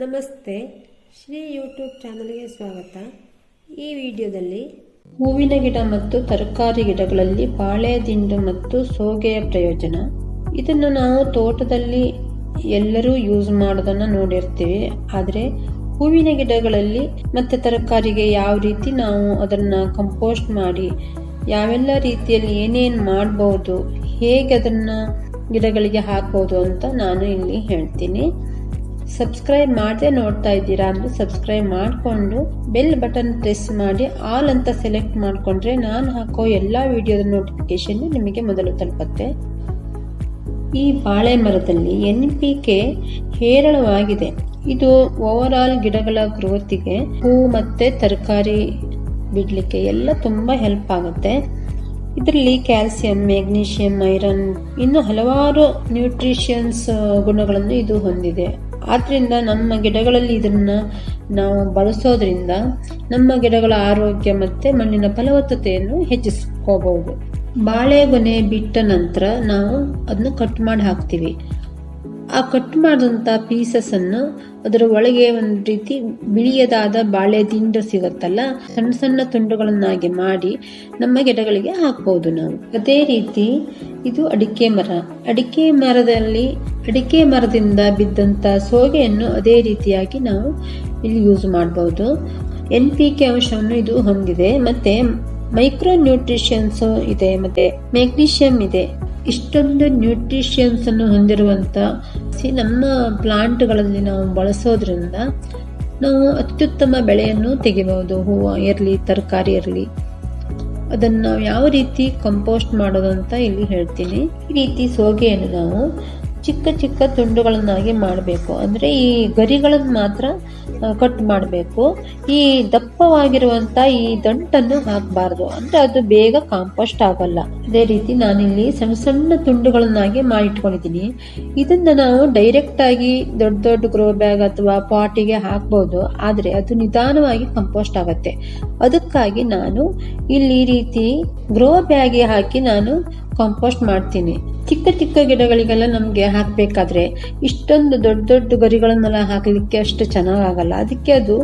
ನಮಸ್ತೆ. ಶ್ರೀ ಯೂಟ್ಯೂಬ್ ಚಾನಲ್ಗೆ ಸ್ವಾಗತ. ಈ ವಿಡಿಯೋದಲ್ಲಿ ಹೂವಿನ ಗಿಡ ಮತ್ತು ತರಕಾರಿ ಗಿಡಗಳಲ್ಲಿ ಬಾಳೆ, ದಿಂಡು ಮತ್ತು ಸೋಗೆಯ ಪ್ರಯೋಜನ. ಇದನ್ನು ನಾವು ತೋಟದಲ್ಲಿ ಎಲ್ಲರೂ ಯೂಸ್ ಮಾಡೋದನ್ನು ನೋಡಿರ್ತೀವಿ. ಆದರೆ ಹೂವಿನ ಗಿಡಗಳಲ್ಲಿ ಮತ್ತು ತರಕಾರಿಗೆ ಯಾವ ರೀತಿ ನಾವು ಅದನ್ನು ಕಂಪೋಸ್ಟ್ ಮಾಡಿ, ಯಾವೆಲ್ಲ ರೀತಿಯಲ್ಲಿ ಏನೇನು ಮಾಡ್ಬೋದು, ಹೇಗೆ ಅದನ್ನು ಗಿಡಗಳಿಗೆ ಹಾಕ್ಬೋದು ಅಂತ ನಾನು ಇಲ್ಲಿ ಹೇಳ್ತೀನಿ. ಸಬ್ಸ್ಕ್ರೈಬ್ ಮಾಡದೆ ನೋಡ್ತಾ ಇದ್ದೀರಾ ಅಂದ್ರೆ ಸಬ್ಸ್ಕ್ರೈಬ್ ಮಾಡಿಕೊಂಡು ಬೆಲ್ ಬಟನ್ ಪ್ರೆಸ್ ಮಾಡಿ ಆಲ್ ಅಂತ ಸೆಲೆಕ್ಟ್ ಮಾಡಿಕೊಂಡ್ರೆ ನಾನು ಹಾಕೋ ಎಲ್ಲ ವಿಡಿಯೋದ ನೋಟಿಫಿಕೇಶನ್ ನಿಮಗೆ ಮೊದಲು ತಲುಪತ್ತೆ. ಈ ಬಾಳೆ ಮರದಲ್ಲಿ ಎನ್ ಪಿ ಕೆ ಹೇರಳವಾಗಿದೆ. ಇದು ಓವರ್ ಆಲ್ ಗಿಡಗಳ ಗ್ರೋತಿಗೆ ಹೂ ಮತ್ತು ತರಕಾರಿ ಬಿಡಲಿಕ್ಕೆ ಎಲ್ಲ ತುಂಬಾ ಹೆಲ್ಪ್ ಆಗುತ್ತೆ. ಇದರಲ್ಲಿ ಕ್ಯಾಲ್ಸಿಯಂ ಮೆಗ್ನೀಷಿಯಂ ಐರನ್ ಇನ್ನು ಹಲವಾರು ನ್ಯೂಟ್ರಿಷನ್ಸ್ ಗುಣಗಳನ್ನು ಇದು ಹೊಂದಿದೆ. ಆದ್ರಿಂದ ನಮ್ಮ ಗಿಡಗಳಲ್ಲಿ ಇದನ್ನು ನಾವು ಬಳಸೋದ್ರಿಂದ ನಮ್ಮ ಗಿಡಗಳ ಆರೋಗ್ಯ ಮತ್ತು ಮಣ್ಣಿನ ಫಲವತ್ತತೆಯನ್ನು ಹೆಚ್ಚಿಸ್ಕೋಬಹುದು. ಬಾಳೆಗೊನೆ ಬಿಟ್ಟ ನಂತರ ನಾವು ಅದನ್ನು ಕಟ್ ಮಾಡಿ ಹಾಕ್ತೀವಿ. ಆ ಕಟ್ ಮಾಡಿದಂಥ ಪೀಸಸನ್ನು ಅದರ ಒಳಗೆ ಒಂದು ರೀತಿ ಬಿಳಿಯದಾದ ಬಾಳೆ ದಿಂಡು ಸಿಗುತ್ತಲ್ಲ, ಸಣ್ಣ ಸಣ್ಣ ತುಂಡುಗಳನ್ನಾಗಿ ಮಾಡಿ ನಮ್ಮ ಗಿಡಗಳಿಗೆ ಹಾಕ್ಬೋದು ನಾವು. ಅದೇ ರೀತಿ ಇದು ಅಡಿಕೆ ಮರ. ಅಡಿಕೆ ಮರದಲ್ಲಿ, ಅಡಿಕೆ ಮರದಿಂದ ಬಿದ್ದಂತ ಸೋಗೆಯನ್ನು ಅದೇ ರೀತಿಯಾಗಿ ನಾವು ಇಲ್ಲಿ ಯೂಸ್ ಮಾಡಬಹುದು ಎನ್ ಪಿ ಕೆ ಅಂಶವನ್ನು ಇದು ಹೊಂದಿದೆ. ಮತ್ತೆ ಮೈಕ್ರೋ ನ್ಯೂಟ್ರಿಷನ್ಸ್ ಇದೆ, ಮತ್ತೆ ಮೆಗ್ನೀಷಿಯಂ ಇದೆ. ಇಷ್ಟೊಂದು ನ್ಯೂಟ್ರಿಷನ್ಸ್ ಅನ್ನು ಹೊಂದಿರುವಂತ ನಮ್ಮ ಪ್ಲಾಂಟ್ಗಳಲ್ಲಿ ನಾವು ಬಳಸೋದ್ರಿಂದ ನಾವು ಅತ್ಯುತ್ತಮ ಬೆಳೆಯನ್ನು ತೆಗಿಬಹುದು ಹೂವು ಇರಲಿ, ತರಕಾರಿ ಇರಲಿ. ಅದನ್ನು ನಾವು ಯಾವ ರೀತಿ ಕಂಪೋಸ್ಟ್ ಮಾಡೋದು ಅಂತ ಇಲ್ಲಿ ಹೇಳ್ತೀನಿ. ಈ ರೀತಿ ಸೋಗೆಯನ್ನು ನಾವು ಚಿಕ್ಕ ಚಿಕ್ಕ ತುಂಡುಗಳನ್ನಾಗಿ ಮಾಡಬೇಕು. ಅಂದರೆ ಈ ಗರಿಗಳನ್ನು ಮಾತ್ರ ಕಟ್ ಮಾಡಬೇಕು. ಈ ದಪ್ಪವಾಗಿರುವಂಥ ಈ ದಂಟನ್ನು ಹಾಕಬಾರ್ದು. ಅಂದರೆ ಅದು ಬೇಗ ಕಾಂಪೋಸ್ಟ್ ಆಗಲ್ಲ. ಅದೇ ರೀತಿ ನಾನಿಲ್ಲಿ ಸಣ್ಣ ಸಣ್ಣ ತುಂಡುಗಳನ್ನಾಗಿ ಮಾಡಿಟ್ಕೊಂಡಿದ್ದೀನಿ. ಇದನ್ನು ನಾವು ಡೈರೆಕ್ಟಾಗಿ ದೊಡ್ಡ ದೊಡ್ಡ ಗ್ರೋ ಬ್ಯಾಗ್ ಅಥವಾ ಪಾಟಿಗೆ ಹಾಕ್ಬೋದು. ಆದರೆ ಅದು ನಿಧಾನವಾಗಿ ಕಂಪೋಸ್ಟ್ ಆಗುತ್ತೆ. ಅದಕ್ಕಾಗಿ ನಾನು ಇಲ್ಲಿ ಈ ರೀತಿ ಗ್ರೋ ಬ್ಯಾಗೆ ಹಾಕಿ ನಾನು ಕಾಂಪೋಸ್ಟ್ ಮಾಡ್ತೀನಿ. ಚಿಕ್ಕ ಚಿಕ್ಕ ಗಿಡಗಳಿಗೆಲ್ಲ ನಮಗೆ ಹಾಕಬೇಕಾದ್ರೆ ಇಷ್ಟೊಂದು ದೊಡ್ಡ ದೊಡ್ಡ ಗರಿಗಳನ್ನೆಲ್ಲ ಹಾಕಲಿಕ್ಕೆ ಅಷ್ಟು ಚೆನ್ನಾಗಾಗಲ್ಲ. ಅದಕ್ಕೆ ಅದು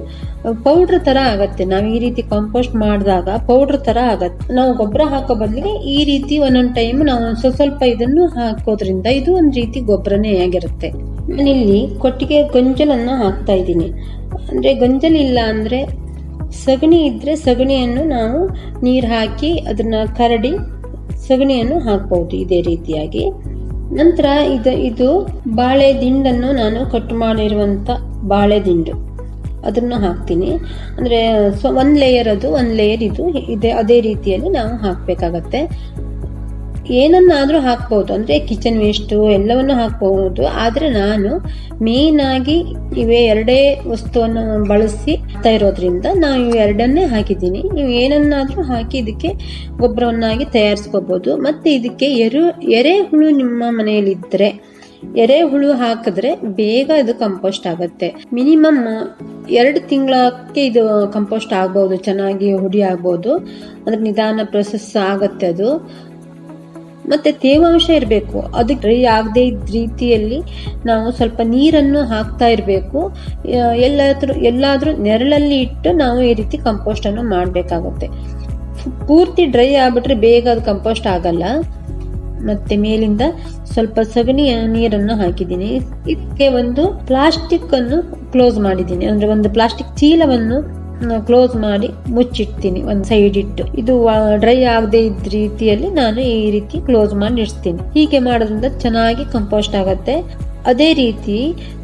ಪೌಡ್ರ್ ಥರ ಆಗತ್ತೆ. ನಾವು ಈ ರೀತಿ ಕಾಂಪೋಸ್ಟ್ ಮಾಡಿದಾಗ ಪೌಡ್ರ್ ಥರ ಆಗತ್ತೆ. ನಾವು ಗೊಬ್ಬರ ಹಾಕೋ ಬದಲಿಗೆ ಈ ರೀತಿ ಒಂದೊಂದು ಟೈಮ್ ನಾವು ಸ್ವಲ್ಪ ಸ್ವಲ್ಪ ಇದನ್ನು ಹಾಕೋದ್ರಿಂದ ಇದು ಒಂದು ರೀತಿ ಗೊಬ್ಬರನೇ ಆಗಿರುತ್ತೆ. ಇಲ್ಲಿ ಕೊಟ್ಟಿಗೆ ಗೊಂಜಲನ್ನು ಹಾಕ್ತಾ ಇದ್ದೀನಿ. ಅಂದರೆ ಗೊಂಜಲ್ ಇಲ್ಲ ಅಂದ್ರೆ ಸಗಣಿ ಇದ್ದರೆ ಸಗಣಿಯನ್ನು ನಾವು ನೀರು ಹಾಕಿ ಅದನ್ನ ಕರಡಿ ಸಗಣಿಯನ್ನು ಹಾಕಬಹುದು. ಇದೇ ರೀತಿಯಾಗಿ. ನಂತರ ಇದು ಇದು ಬಾಳೆ ದಿಂಡನ್ನು ನಾನು ಕಟ್ ಮಾಡಿರುವಂಥ ಬಾಳೆ ದಿಂಡು. ಅದನ್ನು ಹಾಕ್ತೀನಿ. ಅಂದ್ರೆ, ಸೊ, ಒಂದ್ ಲೇಯರ್ ಅದು, ಒಂದು ಲೇಯರ್ ಇದು, ಇದೆ, ಅದೇ ರೀತಿಯಲ್ಲಿ ನಾವು ಹಾಕ್ಬೇಕಾಗತ್ತೆ. ಏನನ್ನಾದ್ರೂ ಹಾಕ್ಬೋದು. ಅಂದರೆ ಕಿಚನ್ ವೇಸ್ಟು ಎಲ್ಲವನ್ನು ಹಾಕ್ಬೋದು. ಆದರೆ ನಾನು ಮೇನ್ ಆಗಿ ಇವೇ ಎರಡೇ ವಸ್ತುವನ್ನು ಬಳಸಿ ಇರೋದ್ರಿಂದ ನಾವು ಇವು ಎರಡನ್ನೇ ಹಾಕಿದ್ದೀನಿ. ನೀವು ಏನನ್ನಾದರೂ ಹಾಕಿ ಇದಕ್ಕೆ ಗೊಬ್ಬರವನ್ನಾಗಿ ತಯಾರಿಸ್ಕೋಬೋದು. ಮತ್ತು ಇದಕ್ಕೆ ಎರು ಎರೆಹುಳು ನಿಮ್ಮ ಮನೆಯಲ್ಲಿದ್ದರೆ ಎರೆಹುಳು ಹಾಕಿದ್ರೆ ಬೇಗ ಇದು ಕಂಪೋಸ್ಟ್ ಆಗುತ್ತೆ. ಮಿನಿಮಮ್ ಎರಡು ತಿಂಗಳಕ್ಕೆ ಇದು ಕಂಪೋಸ್ಟ್ ಆಗ್ಬೋದು. ಚೆನ್ನಾಗಿ ಹುಡಿ ಆಗ್ಬಹುದು ಅಂದ್ರೆ ನಿಧಾನ ಪ್ರೊಸೆಸ್ ಆಗುತ್ತೆ ಅದು. ಮತ್ತೆ ತೇವಾಂಶ ಇರಬೇಕು. ಅದು ಡ್ರೈ ಆಗದೇ ರೀತಿಯಲ್ಲಿ ನಾವು ಸ್ವಲ್ಪ ನೀರನ್ನು ಹಾಕ್ತಾ ಇರಬೇಕು. ಎಲ್ಲಾದ್ರೂ ಎಲ್ಲಾದ್ರೂ ನೆರಳಲ್ಲಿ ಇಟ್ಟು ನಾವು ಈ ರೀತಿ ಕಂಪೋಸ್ಟ್ ಅನ್ನು ಮಾಡಬೇಕಾಗುತ್ತೆ. ಪೂರ್ತಿ ಡ್ರೈ ಆಗ್ಬಿಟ್ರೆ ಬೇಗ ಅದು ಕಂಪೋಸ್ಟ್ ಆಗಲ್ಲ. ಮತ್ತೆ ಮೇಲಿಂದ ಸ್ವಲ್ಪ ಸಗಣಿ ನೀರನ್ನು ಹಾಕಿದ್ದೀನಿ. ಇದಕ್ಕೆ ಒಂದು ಪ್ಲಾಸ್ಟಿಕ್ ಅನ್ನು ಕ್ಲೋಸ್ ಮಾಡಿದ್ದೀನಿ. ಅಂದ್ರೆ ಒಂದು ಪ್ಲಾಸ್ಟಿಕ್ ಚೀಲವನ್ನು ಕ್ಲೋಸ್ ಮಾಡಿ ಮುಚ್ಚಿಡ್ತೀನಿ, ಒಂದು ಸೈಡ್ ಇಟ್ಟು. ಇದು ಡ್ರೈ ಆಗದೆ ಇದ್ದ ರೀತಿಯಲ್ಲಿ ನಾನು ಈ ರೀತಿ ಕ್ಲೋಸ್ ಮಾಡಿ ಇಡ್ತೀನಿ ಹೀಗೆ ಮಾಡೋದ್ರಿಂದ ಚೆನ್ನಾಗಿ ಕಂಪೋಸ್ಟ್ ಆಗುತ್ತೆ. ಅದೇ ರೀತಿ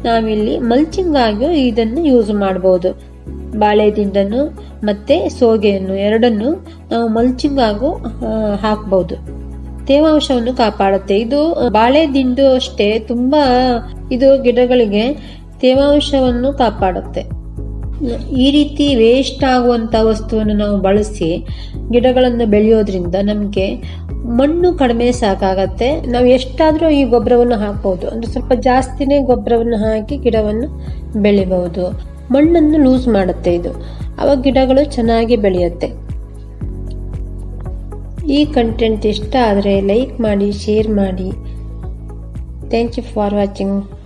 ನಾವಿಲ್ಲಿ ಮಲ್ಚಿಂಗ್ ಆಗಿಯೂ ಇದನ್ನು ಯೂಸ್ ಮಾಡಬಹುದು ಬಾಳೆ ದಿಂಡನ್ನು ಮತ್ತೆ ಸೋಗೆಯನ್ನು ಎರಡನ್ನು ನಾವು ಮಲ್ಚಿಂಗ್ ಆಗು ಹಾಕಬಹುದು ತೇವಾಂಶವನ್ನು ಕಾಪಾಡುತ್ತೆ. ಇದು ಬಾಳೆ ದಿಂಡು ಅಷ್ಟೇ, ತುಂಬಾ ಇದು ಗಿಡಗಳಿಗೆ ತೇವಾಂಶವನ್ನು ಕಾಪಾಡುತ್ತೆ. ಈ ರೀತಿ ವೇಸ್ಟ್ ಆಗುವಂಥ ವಸ್ತುವನ್ನು ನಾವು ಬಳಸಿ ಗಿಡಗಳನ್ನು ಬೆಳೆಯೋದ್ರಿಂದ ನಮಗೆ ಮಣ್ಣು ಕಡಿಮೆ ಸಾಕಾಗತ್ತೆ. ನಾವು ಎಷ್ಟಾದರೂ ಈ ಗೊಬ್ಬರವನ್ನು ಹಾಕ್ಬೋದು. ಅಂದರೆ ಸ್ವಲ್ಪ ಜಾಸ್ತಿನೇ ಗೊಬ್ಬರವನ್ನು ಹಾಕಿ ಗಿಡವನ್ನು ಬೆಳಿಬಹುದು. ಮಣ್ಣನ್ನು ಲೂಸ್ ಮಾಡುತ್ತೆ ಇದು. ಅವಾಗ ಗಿಡಗಳು ಚೆನ್ನಾಗಿ ಬೆಳೆಯುತ್ತೆ. ಈ ಕಂಟೆಂಟ್ ಇಷ್ಟ ಆದರೆ ಲೈಕ್ ಮಾಡಿ ಶೇರ್ ಮಾಡಿ. Thank you for watching